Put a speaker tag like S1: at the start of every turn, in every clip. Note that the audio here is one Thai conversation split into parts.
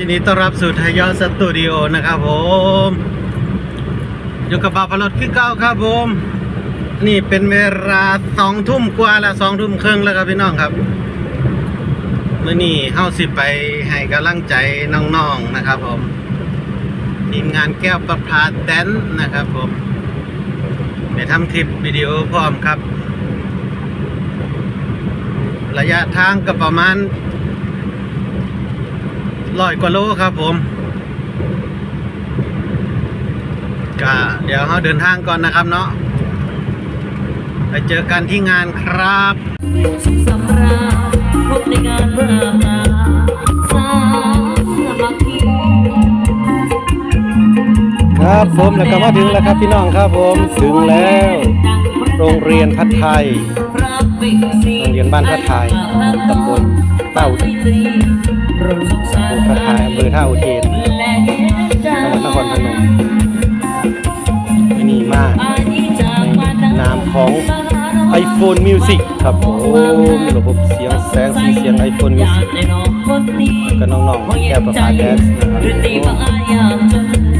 S1: ยินดีต้อนรับสู่ไทยยอดสตูดิโอนะครับผมอยู่กับบาพลดขึ้นเก้าครับผม นี่เป็นเวลาสองทุ่มกว่าแล้วสองทุ่มครึ่งแล้วครับพี่น้องครับเมื่อนี้เฮาสิไปให้กำลังใจน้องๆนะครับผมทีมงานแก้วประพาแดนซ์นะครับผมไปทำคลิปวิดีโอพร้อมครับ ระยะทางก็ประมาณ ร้อยกว่าโลครับผมก็เดี๋ยวเราเดินทางก่อนนะครับเนาะไปเจอกันที่งานครับ
S2: สำราพบในงานเมื่อมาสามัคคี
S1: ครับผมแล้วก็มาถึงแล้วครับพี่น้องครับผมถึงแล้ว โรงเรียนพัฒไทยโรงเรียนบ้านพัฒไทยตำบล เต้า
S2: พัฒไทย
S1: พัฒไทยอำเภอท่าอุเทนจังหวัดนครพนมวีนี่มากนามของ iPhone Music ครับผมระบบเสียงแสงสีเสียง iPhone Music ก็น้องๆแก้ประพาแดนซ์นะครับ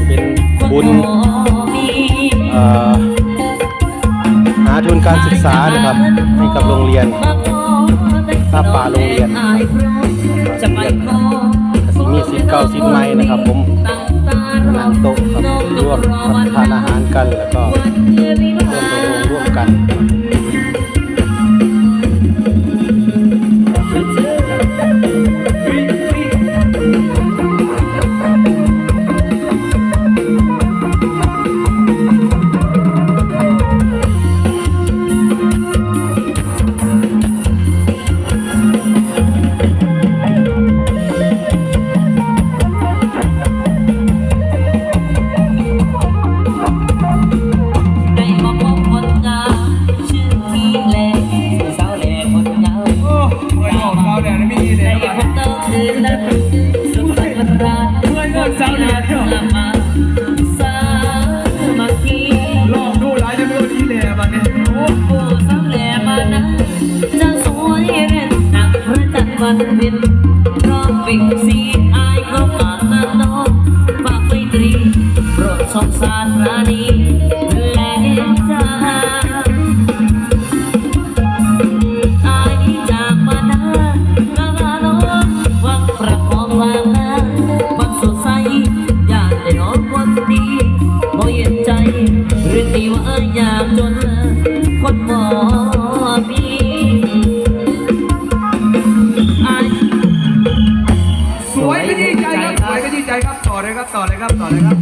S1: เป็นบุญหาทุนการศึกษานะครับให้กับโรงเรียน ผ้าป่าโรงเรียนโรงเรียนกสิมีสิทธิ์เก่าสิทธิ์ใหม่นะครับผมนั่งโต๊ะครับร่วมรับประทานอาหารกันแล้วก็
S3: ทร์ เล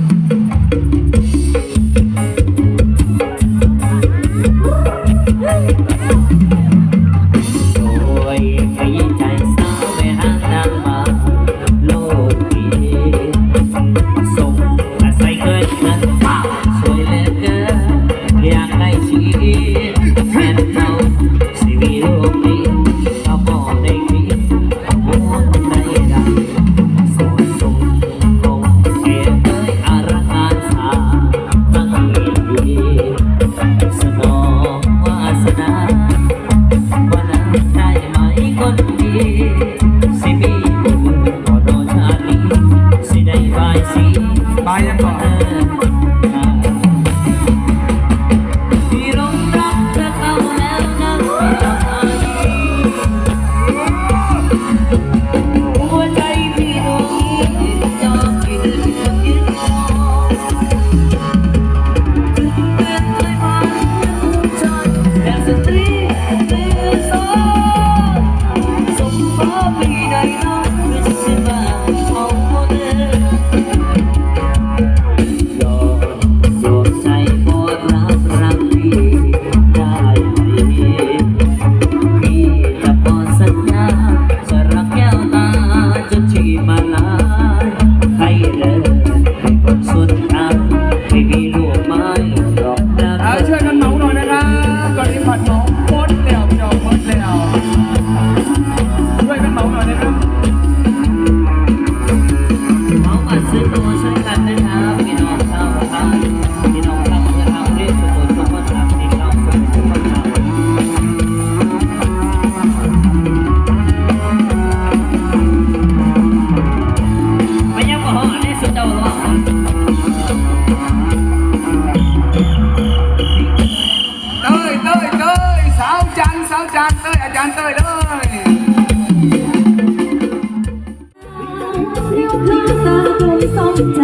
S2: ใจ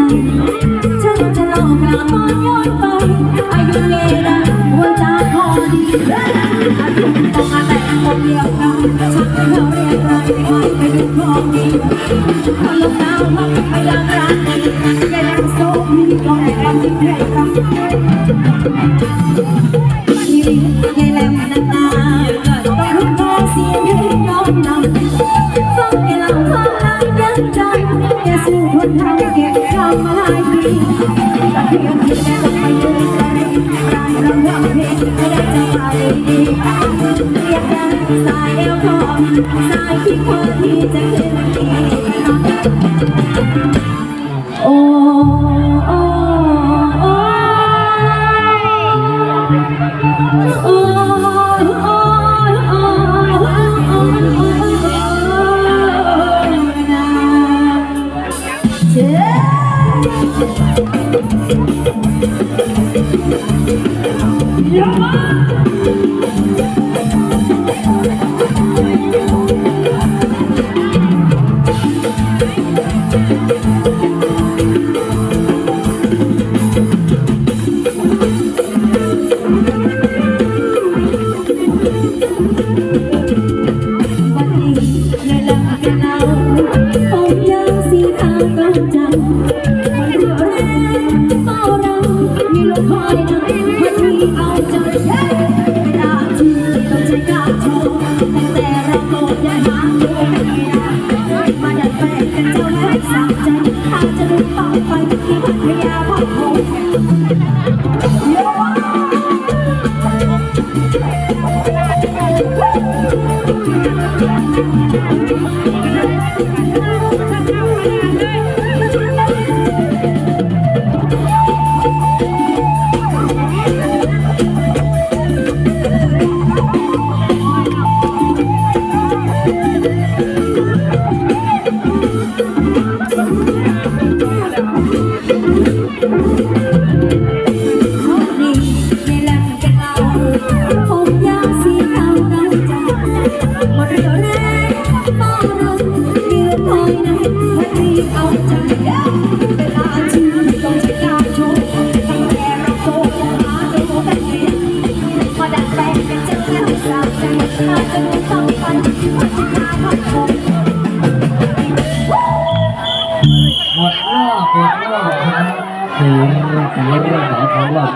S4: ฉันจะลองกลับมอนย้อนไปอายุเวลาหัวใจพอดีอายุต้องอาแต่คนเดียวกันฉันไม่เขาเรียกรักที่ไม่ไปดูคลองนี้คนลงดาวมันไม่ดังรักอย่าแรงโซ่มีลองให้กันที่เพลงรักชีวิตยังแรงนานๆต้องรุ่นพ่อเสียงเรียอนนำ ฟังให้เราความรักยันใจอย่าสู้ทนทำเก็บคำมาหลายปีแต่เพียงที่แม่ต้องไปยืนใจรายรำทำเพลงไม่ได้จะไปดีเรียกได้สายเอวทอสายที่คนที่จะขึ้นดีโอ้ ลุกต่อ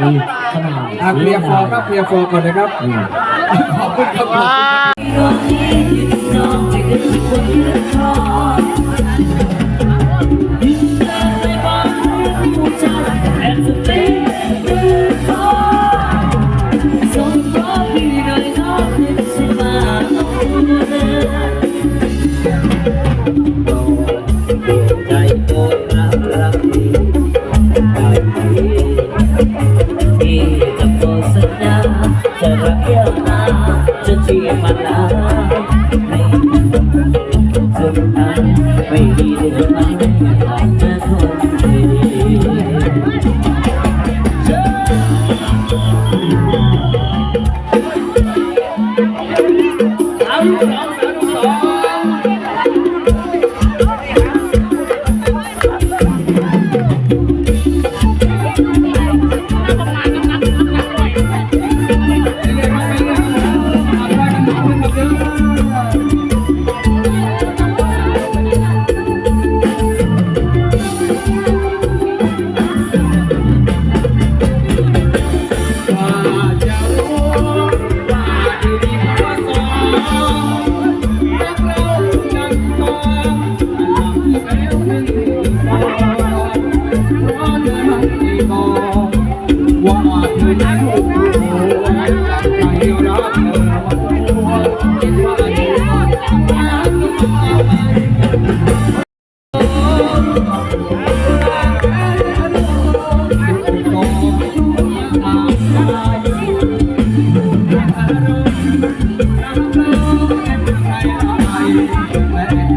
S4: ของ
S2: ของรอบนี้ขนาด
S3: อะเคลียร์ฟอร์ครับเคลียร์ฟอร์ก่อนนะครับขอบคุณครับ
S4: ดว Let it.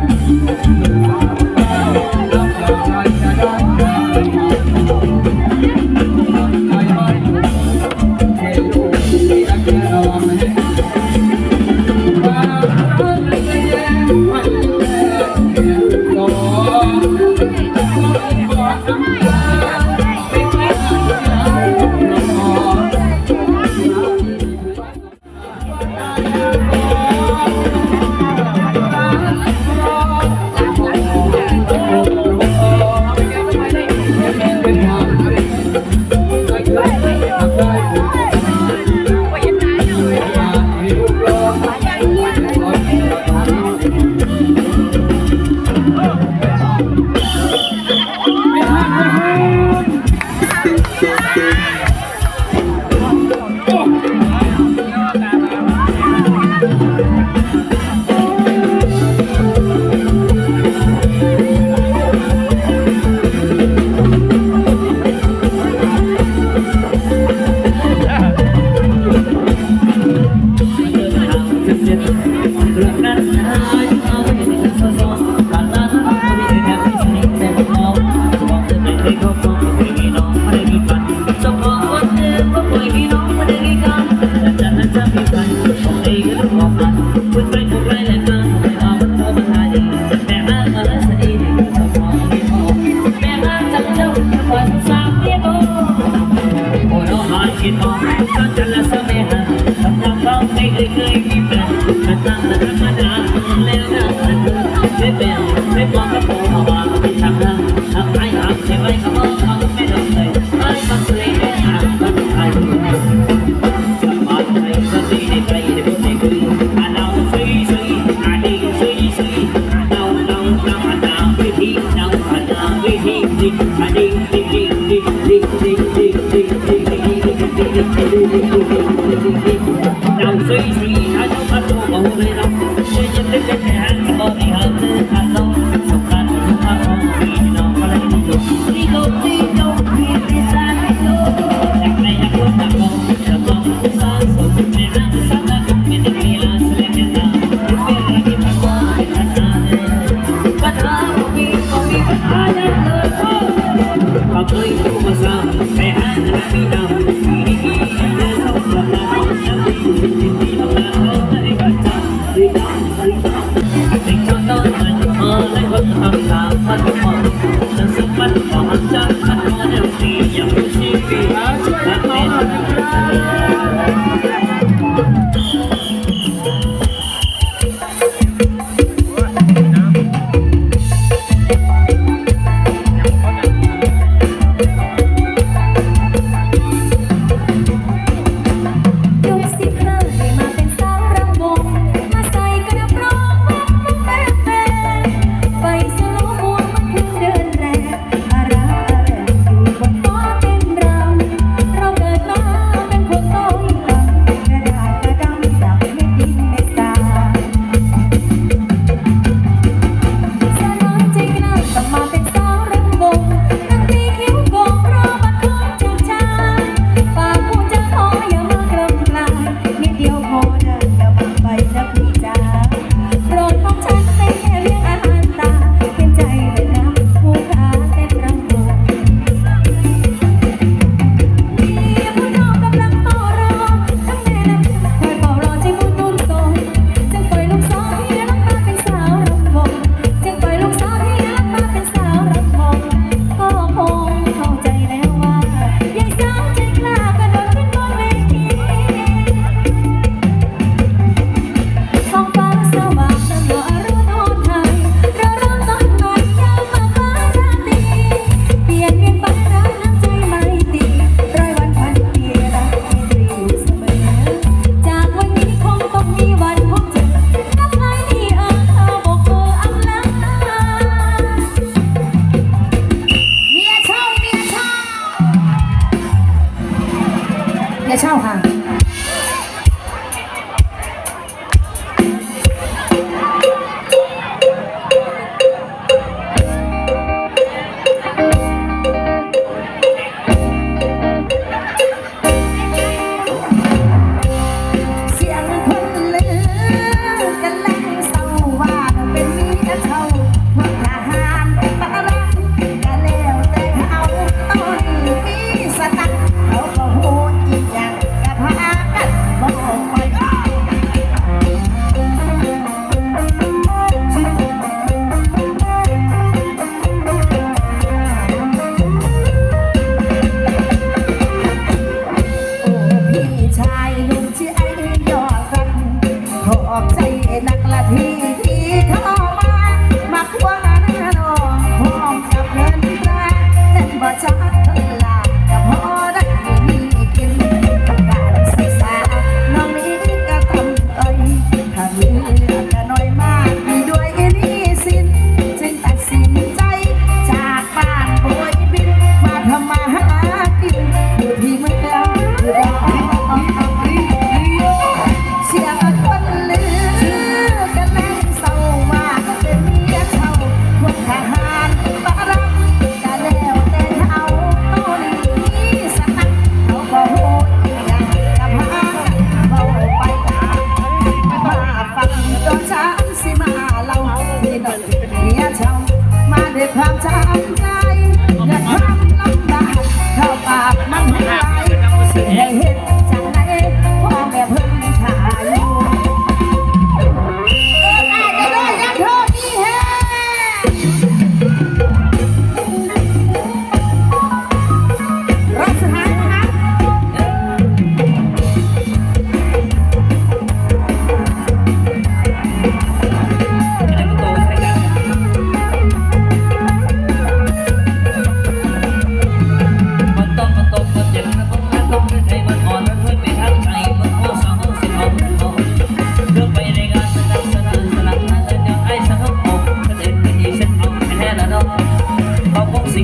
S4: bebendo, levanta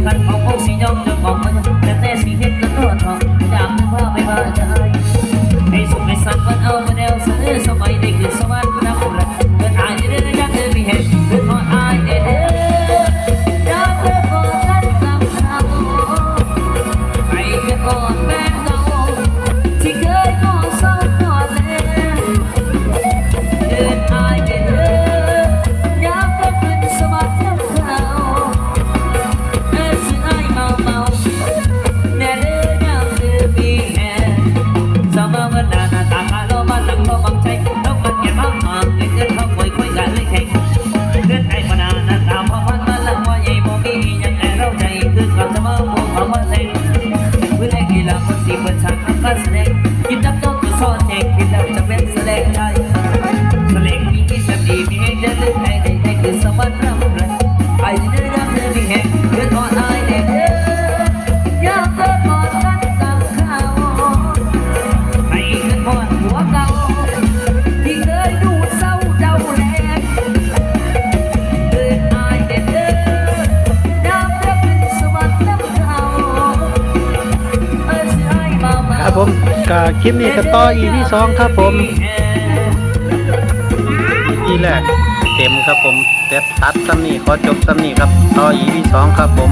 S4: 看我高声唱着我们。 ก็ค
S2: ลิปนี้ก็ต่ออีที่สองครั
S4: บผม อีแรกเต็มครับ
S1: ผมเต็มตัดซ้ำนี่ขอจบซ้ำนี่ครับต่ออีที่สองครับผม